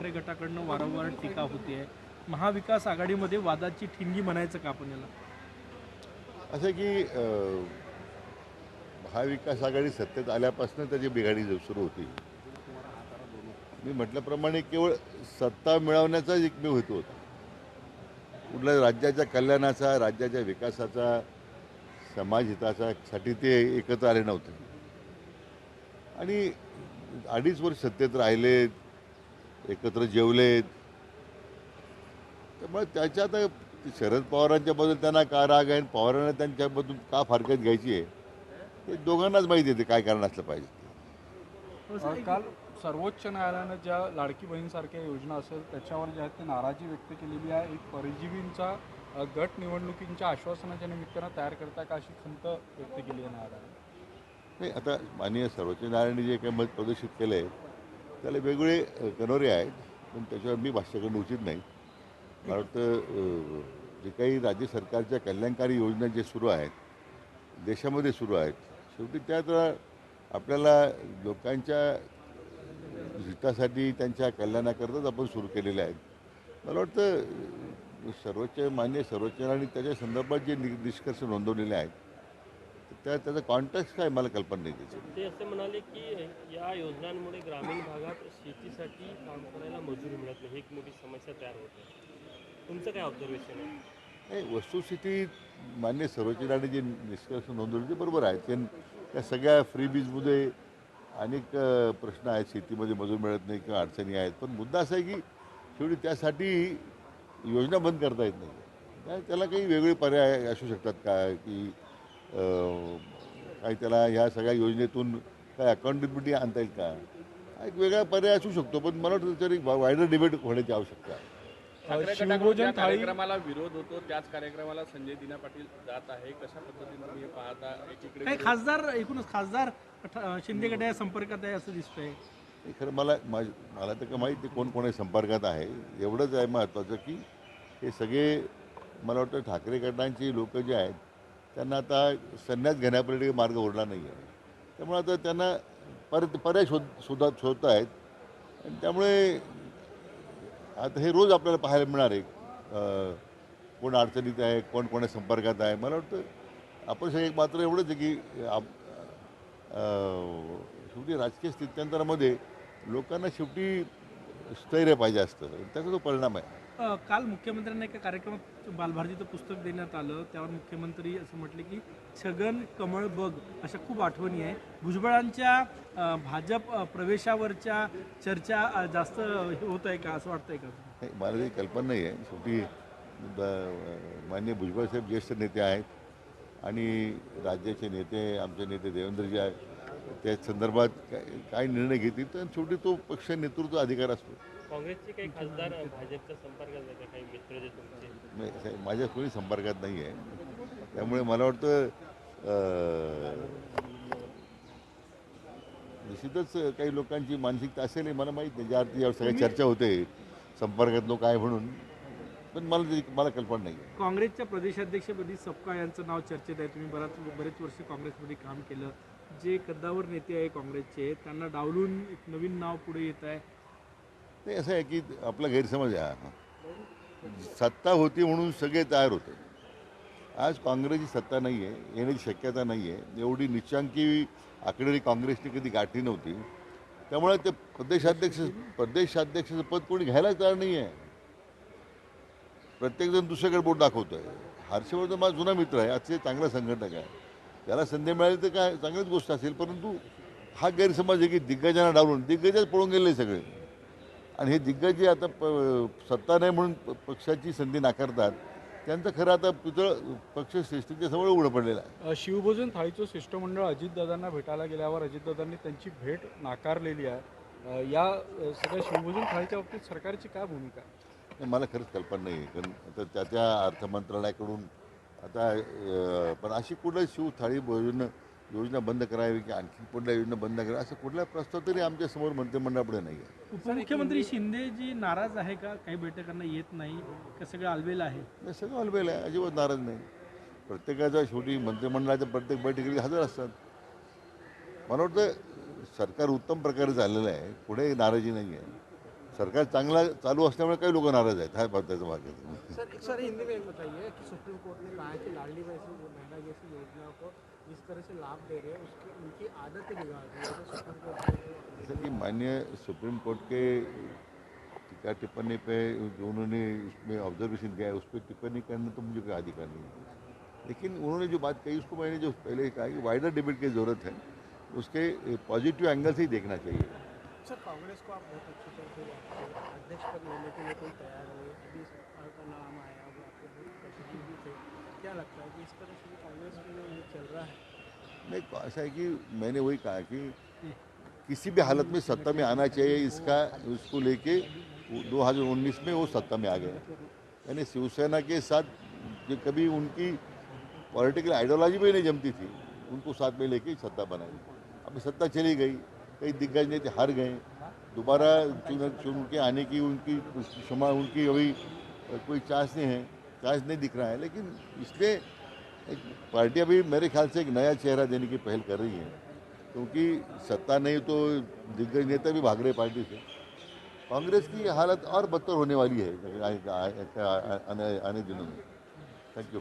ठाकरे गटाकडनं वारंवार टीका होते आहे महाविकास आघाडीमध्ये वादाची ठिणगी म्हणायचं का आपण याला? असं की महाविकास आघाडी सत्तेत आल्यापासून त्याची बिघाडी सुरू होती. मी म्हटल्याप्रमाणे केवळ सत्ता मिळवण्याचाच एकमेव हेतू होता. कुठल्या राज्याच्या कल्याणाचा राज्याच्या विकासाचा समाजहिताचा साठी ते एकत्र आले नव्हते. आणि अडीच वर्ष सत्तेत राहिलेत एकत्र जेवलेत. त्यामुळे त्याच्यात शरद पवारांच्या बद्दल त्यांना का राग आहे आणि पवारांना त्यांच्याबद्दल का फारकत घ्यायची आहे हे दोघांनाच माहिती आहे ते काय कारण असलं पाहिजे. एक- काल सर्वोच्च न्यायालयानं ज्या लाडकी बहीणसारख्या योजना असेल त्याच्यावर जे आहे ते नाराजी व्यक्त केलेली आहे. एक परजीवींचा गट निवडणुकींच्या आश्वासनाच्या निमित्तानं तयार करता का अशी खंत व्यक्त केली आहे न्यायालयानं? नाही आता माननीय सर्वोच्च न्यायालयाने जे काही मत प्रदर्शित केलं आहे त्याला वेगवेगळे कनोरे आहेत पण त्याच्यावर मी भाष्य करणं उचित नाही. मला वाटतं जे काही राज्य सरकारच्या कल्याणकारी योजना जे सुरू आहेत देशामध्ये सुरू आहेत शेवटी त्यात आपल्याला लोकांच्या हितासाठी त्यांच्या कल्याणाकरताच आपण सुरू केलेले आहेत. मला वाटतं सर्वोच्च मान्य सर्वोच्च आणि त्याच्या संदर्भात जे नि निष्कर्ष नोंदवलेले आहेत त्या त्याचा कॉन्टॅक्ट काय मला कल्पना नाही त्याची. ते असे म्हणाले की या योजनांमुळे ग्रामीण भागात शेतीसाठी काम करायला मजुरी मिळत नाही. एक मोठी समस्या तयार होते तुमचं काय ऑब्झर्वेशन आहे? नाही वस्तुस्थिती मान्य सर्वोच्च न्यायालयाने जे निष्कर्ष नोंदवले ते बरोबर आहेत. कारण त्या सगळ्या फ्रीबीजमध्ये अनेक अ, प्रश्न आहेत. शेतीमध्ये मजूर मिळत नाही किंवा अडचणी आहेत. पण मुद्दा असा आहे की शेवटी त्यासाठी योजना बंद करता येत नाही. त्या- त्याला काही वेगळे पर्याय असू शकतात का? की काही त्याला ह्या सगळ्या योजनेतून काय अकाउंटेबिलिटी आणता येईल का? हा एक वेगळा पर्याय असू शकतो पण मला वाटतं त्याच्यावर एक वायडर डिबेट होण्याची आवश्यकता आहे. शिवभोजन कार्यक्रमाला विरोध होतो त्याच कार्यक्रमाला संजय दिना पाटील जात आहे. कशा पद्धतीने तुम्ही पाहता? एकीकडे काही खासदार एकूणच खासदार ठ- शिंदे गट या संपर्कात आहे असं दिसतंय. हे खरं मला माझ मला तर का माहीत नाही कोण कोणी संपर्कात आहे. एवढंच आहे महत्त्वाचं की हे सगळे मला वाटतं ठाकरे गटांची लोक जे आहेत त्यांना आता संन्यास घेण्यापर्यंत मार्ग उरला नाही आहे त्यामुळे आता त्यांना परत पर्याय शोध शोधात शोधत आहेत आणि त्यामुळे आता हे रोज आपल्याला पाहायला मिळणार आहे कोण अडचणीत आहे कोण कोणा संपर्कात आहे. मला वाटतं आपण सगळे मात्र एवढंच आहे की आप शेवटी राजकीय स्थित्यंतरामध्ये लोकांना शेवटी स्थैर्य पाहिजे असतं. त्याचा तो परिणाम आहे. काल मुख्यमंत्र्यांना एका कार्यक्रमात बालभारतीचं पुस्तक देण्यात आलं. त्यावर मुख्यमंत्री असं म्हटले की छगन कमळ बग अशा खूप आठवणी आहे. भुजबळांच्या भाजप प्रवेशावरच्या चर्चा जास्त हे होत आहे का? असं वाटतंय का मला काही कल्पना नाही आहे. शेवटी मान्य माननीय भुजबळ साहेब ज्येष्ठ नेते आहेत आणि राज्याचे नेते आमचे नेते देवेंद्रजी आहेत. त्या संदर्भात काय काय निर्णय घेतील? तर शेवटी तो पक्ष नेतृत्व अधिकार असतो. काँग्रेसचे काही खासदार भाजपच्या संपर्कात? काही मित्र जे तुमचे? माझ्या कोणी संपर्कात नाही आहे त्यामुळे मला वाटतं अं, निश्चितच काही लोकांची मानसिकता असेल हे मला माहीत नाही. ज्या अर्थी या सगळ्या चर्चा होते संपर्कात लोक आहे म्हणून. पण मला मला कल्पना नाही काँग्रेसच्या प्रदेशाध्यक्षपदी सपकाळ यांचं नाव चर्चेत आहे. तुम्ही बराच बरेच वर्ष काँग्रेसमध्ये काम केलं. जे कद्दावर नेते आहे काँग्रेसचे त्यांना डावलून एक नवीन नाव पुढे येत आहे. नाही असं आहे की आपला गैरसमज आहे सत्ता होती म्हणून सगळे तयार होते. आज काँग्रेसची सत्ता नाही आहे येण्याची शक्यता नाही आहे एवढी निचांकी आकडेवारी काँग्रेसने कधी गाठली नव्हती. त्यामुळे ते प्रदेशाध्यक्ष प्रदेशाध्यक्षाचं पद कोणी घ्यायला तयार नाही आहे प्रत्येकजण दुसऱ्याकडे बोट दाखवतो आहे हर्षवर्धन माझा जुना मित्र आहे आजचे चांगला संघटक आहे. त्याला संधी मिळाली तर काय चांगलीच गोष्ट असेल परंतु हा गैरसमज आहे की दिग्गजांना डावलून दिग्गजच पळून गेले सगळे. आणि हे दिग्गज जे आता प सत्ता नाही म्हणून पक्षाची संधी नाकारतात त्यांचं खरं आता पुतळ पक्ष श्रेष्ठीच्या समोर उघडं पडलेलं आहे. शिवभोजन थाळीचं शिष्टमंडळ अजितदादांना भेटायला गेल्यावर अजितदादांनी त्यांची भेट नाकारलेली आहे. या सगळ्या शिवभोजन थाळीच्या बाबतीत सरकारची काय भूमिका? मला खरंच कल्पना नाही आहे कारण आता त्या त्या अर्थ मंत्रालयाकडून आता पण अशी कुठं शिव थाळी भोजन योजना बंद करावी की आणखी कुठल्या योजना बंद करावी? असं कुठला प्रस्ताव तरी आमच्यासमोर मंत्रिमंडळापुढे नाही आहे. उपमुख्यमंत्री शिंदे जी नाराज आहे का? काही बैठकांना येत नाही. का सगळं आलबेल आहे? नाही सगळं अलबेल आहे. अजिबात नाराज नाही. प्रत्येकाच्या शेवटी मंत्रिमंडळाच्या प्रत्येक बैठकीला हजर असतात. मला वाटतं सरकार उत्तम प्रकारे चाललेलं आहे. पुढे नाराजी नाही आहे सरकार चांगला चालू असल्यामुळे काही लोक नाराज़ आहेत हा त्याचा सर एक सर हिंदी में एक बताइए कि सुप्रीम कोर्ट ने कहा है कि लाडली जैसी महिला जैसी योजना को जिस तरह से लाभ दे रहे हैं उसकी उनकी आदत बिगाड़ रही तो सुप्रीम कोर्ट ने जैसे कि माननीय सुप्रीम कोर्ट के टीका टिप्पणी पे जो उन्होंने इसमें ऑब्जर्वेशन किया है उस पर टिप्पणी करना तो मुझे कोई अधिकार नहीं है। लेकिन उन्होंने जो बात कही उसको मैंने जो पहले कहा कि वाइडर डिबेट की ज़रूरत है उसके पॉजिटिव एंगल से ही देखना चाहिए। सर, कांग्रेस को आप बहुत अच्छी तरह से अध्यक्ष पद लेने के लिए कोई तैयार हो। अभी सरकार का नाम आया वो आपके बहुत प्रतिनिधि भी थे। क्या लगता है कि इस तरह से कांग्रेस में ये चल रहा है? नहीं ऐसा है कि मैंने वही कहा कि किसी भी हालत में सत्ता में आना चाहिए इसका उसको लेके। दो हज़ार उन्नीस में वो सत्ता में आ गए। यानी शिवसेना के साथ जो कभी उनकी पॉलिटिकल आइडियोलॉजी भी नहीं जमती थी, उनको साथ में लेके सत्ता बनाई। अभी सत्ता चली गई। कई दिग्गज नेता हार गए। दोबारा चुन चुन के आने की उनकी क्षमा उनकी अभी कोई चांस नहीं है चांस नहीं दिख रहा है। लेकिन इसलिए एक पार्टी अभी मेरे ख्याल से एक नया चेहरा देने की पहल कर रही है। क्योंकि सत्ता नहीं तो दिग्गज नेता भी भाग रहे पार्टी से। कांग्रेस की हालत और बदतर होने वाली है आने दिनों में। Thank you